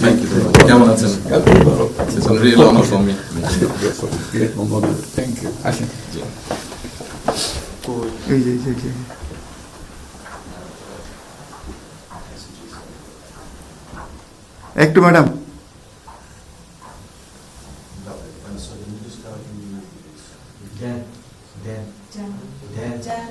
Thank you very much. কেমন আছেন It's a real honor for me. Thank you আসেন জি। এই যে এই যে, এই যে একটু madam Dan, Dan, Jan. Dan.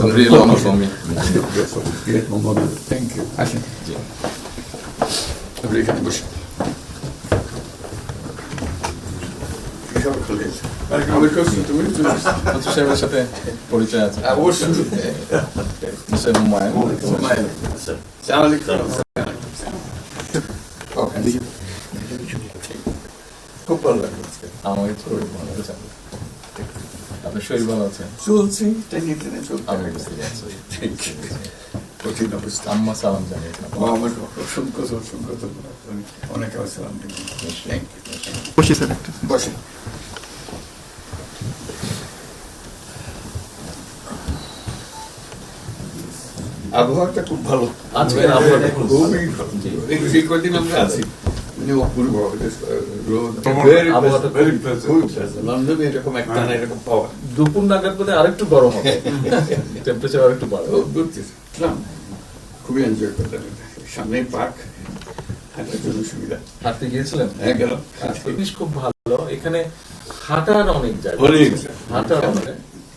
Dat blir långa ik mig. Ik heb det tänker. ik blir het börs. Ik heb het gelezen. jest. No to się właśnie te policzenia. A Ik No het mają. Mają. Ale kościół. het. Ik heb het. trójmane. আপনার শরীর ভালো আছে? চলছি টেনে টেনে চলছি. কঠিন অবস্থা আম্মা সালাম জানিয়েছেন অসংখ্য অসংখ্য ধন্যবাদ। অনেক স্যার একটা। বসেন। আবহাওয়াটা খুব ভালো। আজকের আবহাওয়াটা খুব ভালো। খুবই ভালো। এই কদিন আমরা আছি। মানে অপূর্ব লন্ডনে এরকম একটা এরকম পাওয়া দুপুর নাগাদ বোধহয় আরেকটু গরম হবে। টেম্পারেচার আরেকটু বাড়বে। খুবই এনজয় করলাম এটা। সামনেই পার্ক হাঁটার জন্য সুবিধা। হাঁটতে গিয়েছিলেন? হ্যাঁ গেলাম। জিনিস খুব ভালো। এখানে হাঁটার অনেক জায়গা। হাঁটার অনেক।